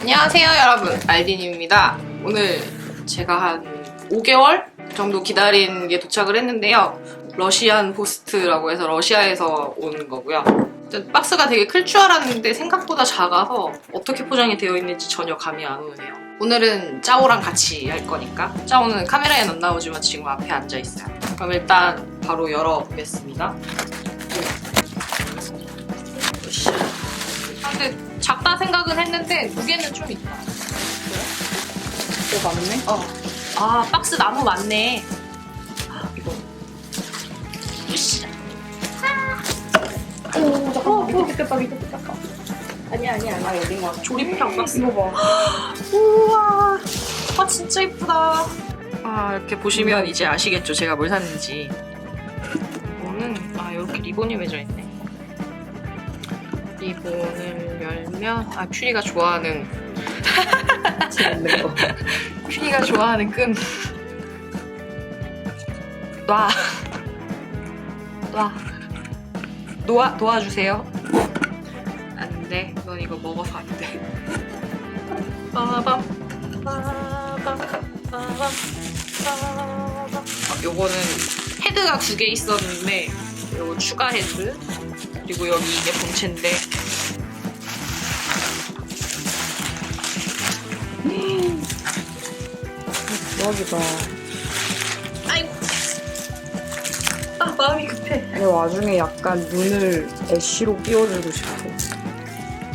안녕하세요 여러분. 알딘입니다. 오늘 제가 한 5개월 정도 기다린 게 도착을 했는데요. 러시안 포스트라고 해서 러시아에서 온 거고요. 박스가 되게 클 줄 알았는데 생각보다 작아서 어떻게 포장이 되어 있는지 전혀 감이 안 오네요. 오늘은 짜오랑 같이 할 거니까. 짜오는 카메라엔 안 나오지만 지금 앞에 앉아 있어요. 그럼 일단 바로 열어보겠습니다. 아, 근데 작다 생각은 했는데 무게는 좀 있다. 어, 맞네. 어. 아 박스 나무. 아, 이거. 으쌰. 오, 잠깐만. 밑에 뜯겼다, 밑에 뜯겼다. 아니야, 아니야, 아니야. 여긴 거 같아. 조립형 박스. 이거 봐. 우와. 아 진짜 이쁘다. 아 이렇게 보시면 이제 아시겠죠 제가 뭘 샀는지. 이거는 아 이렇게 리본이 맺어 있네. 리본을 열면 아 퓨리가 좋아하는 재밌는 거. 퓨리가 좋아하는 끈. 놔. 놔. 놓아, 놓아주세요. 안 돼. 넌 이거 먹어서 안 돼. 빠밤. 빠밤. 빠밤. 빠밤. 아, 요거는 헤드가 두 개 있었는데, 요거 추가 헤드. 그리고 여기 이게 본체인데, 대박이다. 아이고. 아, 마음이 급해. 근데 와중에 약간 눈을 애쉬로 끼워주고 싶어.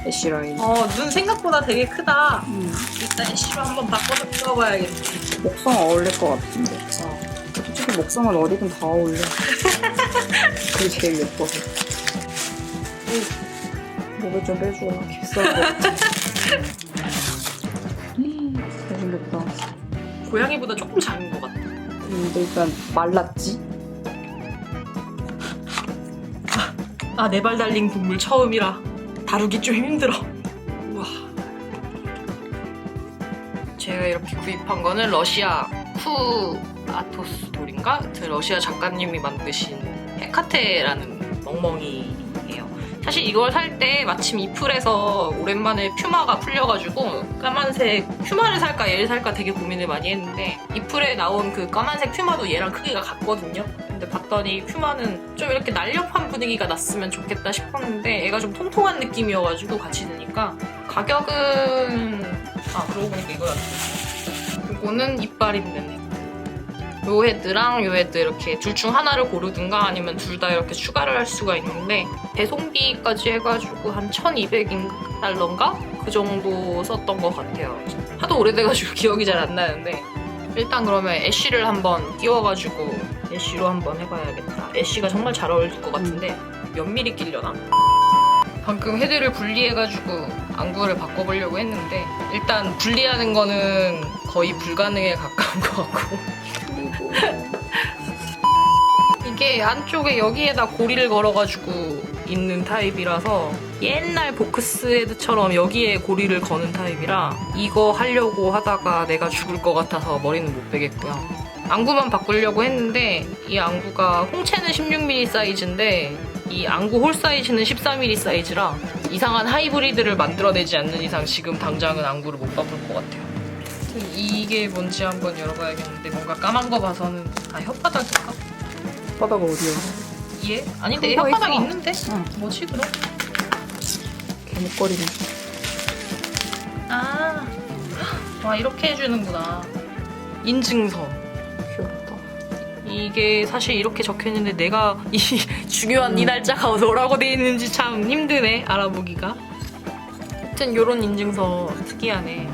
애쉬 라인. 어, 눈 생각보다 되게 크다. 음. 일단 C로 한번 바꿔서 풀어봐야겠네. 목성 어울릴 것 같은데. 어. 솔직히 목성은 어디든 다 어울려. 그게 제일 예뻐서. 목을 좀. 개썰 것 같아. 음, 잘생겼다. 고양이보다 조금 작은 것 같아. 근데 일단 말랐지? 아, 네 발 달린 동물 처음이라 다루기 좀 힘들어. 우와. 제가 이렇게 구입한 거는 러시아 쿠 아토스 돌인가? 그 러시아 작가님이 만드신 헤카테라는 멍멍이예요. 사실 이걸 살 때 마침 이플에서 오랜만에 퓨마가 풀려가지고 까만색 퓨마를 살까 얘를 살까 되게 고민을 많이 했는데 이플에 나온 그 까만색 퓨마도 얘랑 크기가 같거든요. 근데 봤더니 퓨마는 좀 이렇게 날렵한 분위기가 났으면 좋겠다 싶었는데 얘가 좀 통통한 느낌이어가지고 같이 드니까 가격은 아 그러고 보니까 이거 였어 이거는 이빨 있는 요 헤드랑 요 헤드 이렇게 둘 중 하나를 고르든가 아니면 둘 다 이렇게 추가를 할 수가 있는데 배송비까지 해가지고 한 1200달러인가? 그 정도 썼던 것 같아요 하도 오래돼가지고 기억이 잘 안 나는데 일단 그러면 애쉬를 한번 끼워가지고 애쉬로 한번 해봐야겠다. 애쉬가 정말 잘 어울릴 것 같은데 몇 미리 끼려나? 방금 헤드를 분리해가지고 안구를 바꿔보려고 했는데 일단 분리하는 거는 거의 불가능에 가까운 것 같고 이게 안쪽에 여기에다 고리를 걸어가지고 있는 타입이라서 옛날 보크스 헤드처럼 여기에 고리를 거는 타입이라 이거 하려고 하다가 내가 죽을 것 같아서 머리는 못 빼겠고요. 안구만 바꾸려고 했는데 이 안구가 홍채는 16mm 사이즈인데 이 안구 홀 사이즈는 14mm 사이즈라 이상한 하이브리드를 만들어내지 않는 이상 지금 당장은 안구를 못 바꿀 것 같아요. 이게 뭔지 한번 열어봐야겠는데 뭔가 까만 거 봐서는 아 혓바닥인가? 바다가 어디야? 얘? 아닌데 얘 그거 혓바닥 있어. 있는데? 응. 뭐지 그럼? 개목걸이네. 아, 와 이렇게 해주는구나. 인증서. 귀엽다. 이게 사실 이렇게 적혀있는데 내가 이 중요한 이 날짜가 뭐라고 돼 있는지 참 힘드네 알아보기가. 하여튼 요런 인증서 특이하네.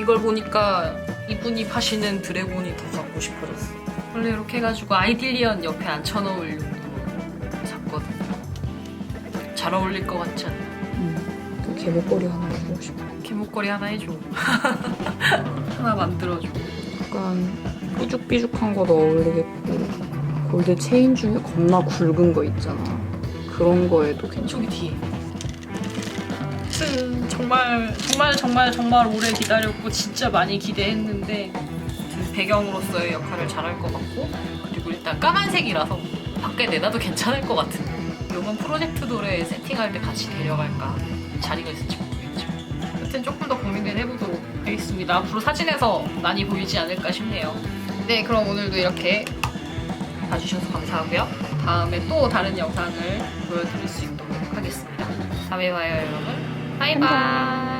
이걸 보니까 이분이 파시는 드래곤이 더 갖고 싶어졌어. 원래 이렇게 해가지고 아이딜리언 옆에 앉혀놓을 용도로 샀거든요. 잘 어울릴 것 같지 않나? 응. 그 개목걸이 하나 해보고 싶어. 개목걸이 하나 해줘. 하나 만들어줘. 약간 삐죽삐죽한 거도 어울리겠고 골드 체인 중에 겁나 굵은 거 있잖아. 그런 거에도 괜찮아. 저기 뒤에. 하여튼 정말 정말 정말 정말 오래 기다렸고 진짜 많이 기대했는데 그 배경으로서의 역할을 잘할 것 같고 그리고 일단 까만색이라서 밖에 내놔도 괜찮을 것 같은. 이번 프로젝트 돌에 세팅할 때 같이 데려갈까 자리가 있을지 모르겠지만 여튼 조금 더 고민을 해보도록 하겠습니다. 앞으로 사진에서 많이 보이지 않을까 싶네요. 네, 그럼 오늘도 이렇게 봐주셔서 감사하고요. 다음에 또 다른 영상을 보여드릴 수 있도록 하겠습니다. 다음에 봐요, 여러분. 바이바이.